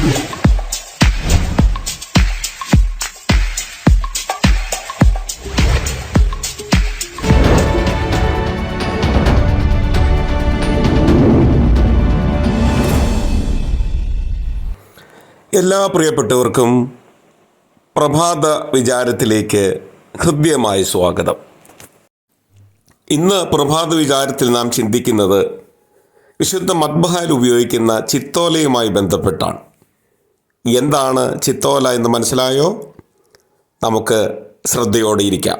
എല്ലാ പ്രിയപ്പെട്ടവർക്കും പ്രഭാത വിചാരത്തിലേക്ക് ഹൃദ്യമായ സ്വാഗതം. ഇന്ന് പ്രഭാത വിചാരത്തിൽ നാം ചിന്തിക്കുന്നത് വിശുദ്ധ മദ്ബഹാൽ ഉപയോഗിക്കുന്ന ചിത്തോലയുമായി ബന്ധപ്പെട്ടാണ്. എന്താണ് ചിത്തോല എന്ന് മനസ്സിലായോ? നമുക്ക് ശ്രദ്ധയോടെ ഇരിക്കാം.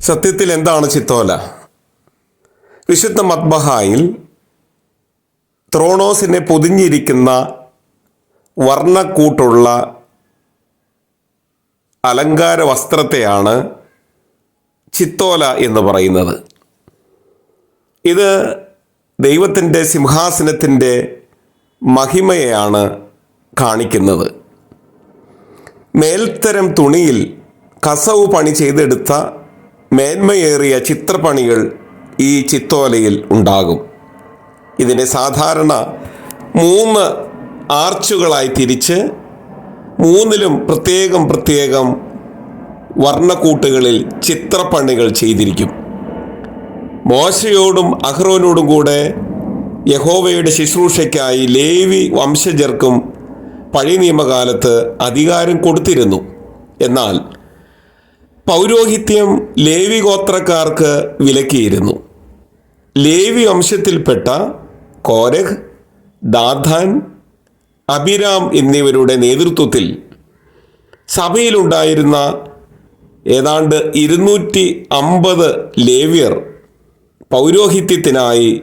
സത്യത്തിൽ എന്താണ് ചിത്തോല? വിശുദ്ധ മത്ബഹായിൽ ത്രോണോസിനെ പൊതിഞ്ഞിരിക്കുന്ന വർണക്കൂട്ടുള്ള അലങ്കാര വസ്ത്രത്തെയാണ് ചിത്തോല എന്ന് പറയുന്നത്. ഇത് ദൈവത്തിന്റെ സിംഹാസനത്തിന്റെ മഹിമയെയാണ് കാണിക്കുന്നത്. മേൽത്തരം തുണിയിൽ കസവ് പണി ചെയ്തെടുത്ത മേന്മയേറിയ ചിത്രപ്പണികൾ ഈ ചിത്തോലയിൽ ഉണ്ടാകും. ഇതിനെ സാധാരണ മൂന്ന് ആർച്ചുകളായി തിരിച്ച് മൂന്നിലും പ്രത്യേകം പ്രത്യേകം വർണക്കൂട്ടുകളിൽ ചിത്രപ്പണികൾ ചെയ്തിരിക്കും. മോശയോടും അഹ്റോനോടും കൂടെ യഹോവയുടെ ശുശ്രൂഷയ്ക്കായി ലേവി വംശജർക്കും പഴയ നിയമകാലത്ത് അധികാരം കൊടുത്തിരുന്നു. എന്നാൽ പൗരോഹിത്യം ലേവി ഗോത്രക്കാർക്ക് വിലക്കിയിരുന്നു. ലേവി വംശത്തിൽപ്പെട്ട കോരഹ് ദാധാൻ അഭിരാം എന്നിവരുടെ നേതൃത്വത്തിൽ സഭയിലുണ്ടായിരുന്ന ഏതാണ്ട് ഇരുന്നൂറ്റി അമ്പത് ലേവ്യർ പൗരോഹിത്യത്തിനായി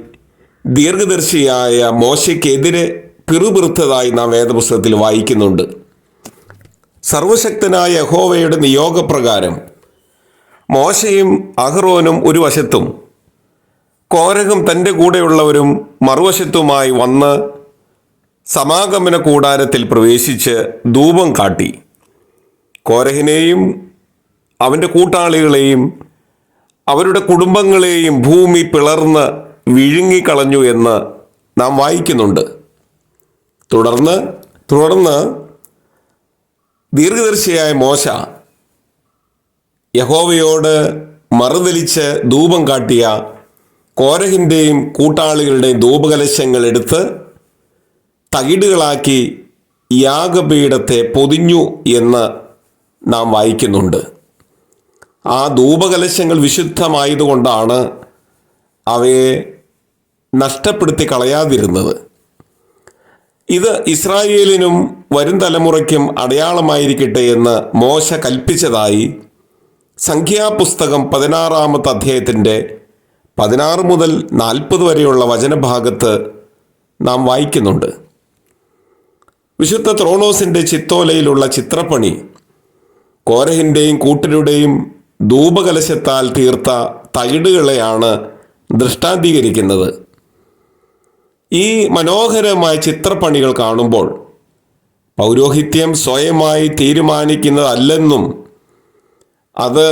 ദീർഘദർശിയായ മോശയ്ക്കെതിരെ പിറുപിറുത്തതായി നാം വേദപുസ്തകത്തിൽ വായിക്കുന്നുണ്ട്. സർവശക്തനായ യഹോവയുടെ നിയോഗപ്രകാരം മോശയും അഹ്റോനും ഒരു വശത്തും കോരകും തന്റെ കൂടെയുള്ളവരും മറുവശത്തുമായി വന്ന് സമാഗമന കൂടാരത്തിൽ പ്രവേശിച്ച് ധൂപം കാട്ടി. കോരഹിനെയും അവന്റെ കൂട്ടാളികളെയും അവരുടെ കുടുംബങ്ങളെയും ഭൂമി പിളർന്ന് വിഴുങ്ങിക്കളഞ്ഞു എന്ന് നാം വായിക്കുന്നുണ്ട്. തുടർന്ന് തുടർന്ന് ദീർഘദർശിയായ മോശ യഹോവയോട് മറുതലിച്ച് ധൂപം കാട്ടിയ കോരഹിന്റെയും കൂട്ടാളികളുടെയും ധൂപകലശങ്ങൾ എടുത്ത് തകിടുകളാക്കി യാഗപീഠത്തെ പൊതിഞ്ഞു എന്ന് നാം വായിക്കുന്നുണ്ട്. ആ ധൂപകലശങ്ങൾ വിശുദ്ധമായതുകൊണ്ടാണ് അവയെ നഷ്ടപ്പെടുത്തി കളയാതിരുന്നത്. ഇത് ഇസ്രായേലിനും വരും തലമുറയ്ക്കും അടയാളമായിരിക്കട്ടെ എന്ന് മോശ കൽപ്പിച്ചതായി സംഖ്യാപുസ്തകം പതിനാറാമത്തെ അധ്യായത്തിന്റെ പതിനാറ് മുതൽ നാൽപ്പത് വരെയുള്ള വചനഭാഗത്ത് നാം വായിക്കുന്നുണ്ട്. വിശുദ്ധ ത്രോണോസിന്റെ ചിത്തോലയിലുള്ള ചിത്രപ്പണി കോരഹിന്റെയും കൂട്ടരുടെയും ധൂപകലശത്താൽ തീർത്ത തകിടുകളെയാണ് ദൃഷ്ടാന്തീകരിക്കുന്നത്. ഈ മനോഹരമായ ചിത്രപ്പണികൾ കാണുമ്പോൾ പൗരോഹിത്യം സ്വയമായി തീരുമാനിക്കുന്നതല്ലെന്നും അത്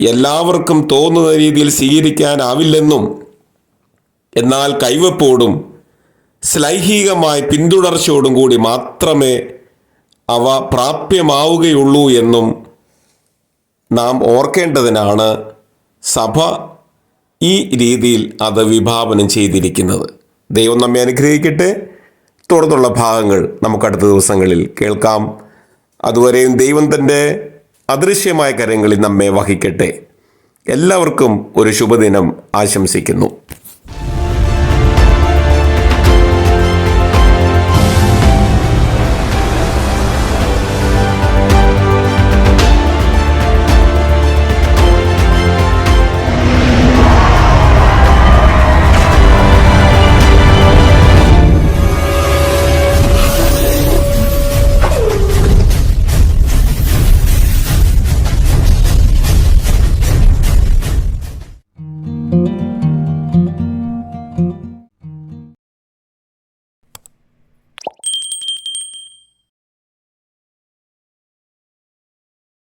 എല്ലാവർക്കും തോന്നുന്ന രീതിയിൽ സ്വീകരിക്കാനാവില്ലെന്നും എന്നാൽ കൈവപ്പോടും ശ്ലൈഹികമായ പിന്തുടർച്ചയോടും കൂടി മാത്രമേ അവ പ്രാപ്യമാവുകയുള്ളൂ എന്നും നാം ഓർക്കേണ്ടതിനാണ് സഭ ഈ രീതിയിൽ അത് വിഭാവനം ചെയ്തിരിക്കുന്നത്. ദൈവം നമ്മെ അനുഗ്രഹിക്കട്ടെ. തുടർന്നുള്ള ഭാഗങ്ങൾ നമുക്ക് അടുത്ത ദിവസങ്ങളിൽ കേൾക്കാം. അതുവരെയും ദൈവം തന്റെ അദൃശ്യമായ കരങ്ങളിൽ നമ്മെ വഹിക്കട്ടെ. എല്ലാവർക്കും ഒരു ശുഭദിനം ആശംസിക്കുന്നു.